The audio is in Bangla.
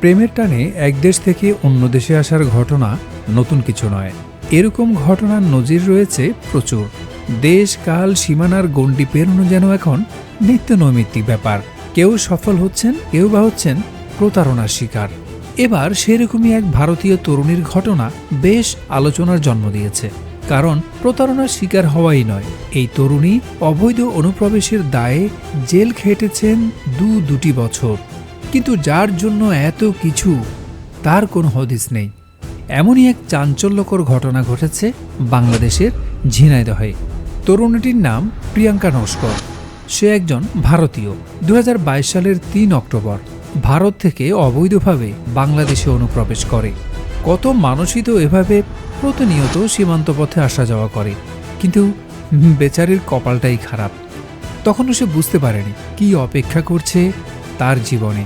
প্রেমের টানে এক দেশ থেকে অন্য দেশে আসার ঘটনা নতুন কিছু নয়। এরকম ঘটনার নজির রয়েছে প্রচুর। দেশ, কাল, সীমানার গণ্ডি পেরোনো যেন এখন নিত্য নৈমিত্তিক ব্যাপার। কেউ সফল হচ্ছেন, কেউ বা হচ্ছেন প্রতারণার শিকার। এবার সেরকমই এক ভারতীয় তরুণীর ঘটনা বেশ আলোচনার জন্ম দিয়েছে। কারণ প্রতারণার শিকার হওয়াই নয়। এই তরুণী অবৈধ অনুপ্রবেশের দায়ে জেল খেটেছেন দু দুটি বছর। কিন্তু যার জন্য এত কিছু, তার কোনো হদিস নেই। এমনই এক চাঞ্চল্যকর ঘটনা ঘটেছে বাংলাদেশের ঝিনাইদহে। তরুণীটির নাম প্রিয়াঙ্কা নস্কর। সে একজন ভারতীয়। দু হাজার বাইশ সালের তিন অক্টোবর, ভারত থেকে অবৈধভাবে বাংলাদেশে অনুপ্রবেশ করে। কত মানুষই তো এভাবে প্রতিনিয়ত সীমান্ত পথে আসা যাওয়া করে। কিন্তু বেচারির কপালটাই খারাপ। তখনও সে বুঝতে পারেনি কি অপেক্ষা করছে তার জীবনে।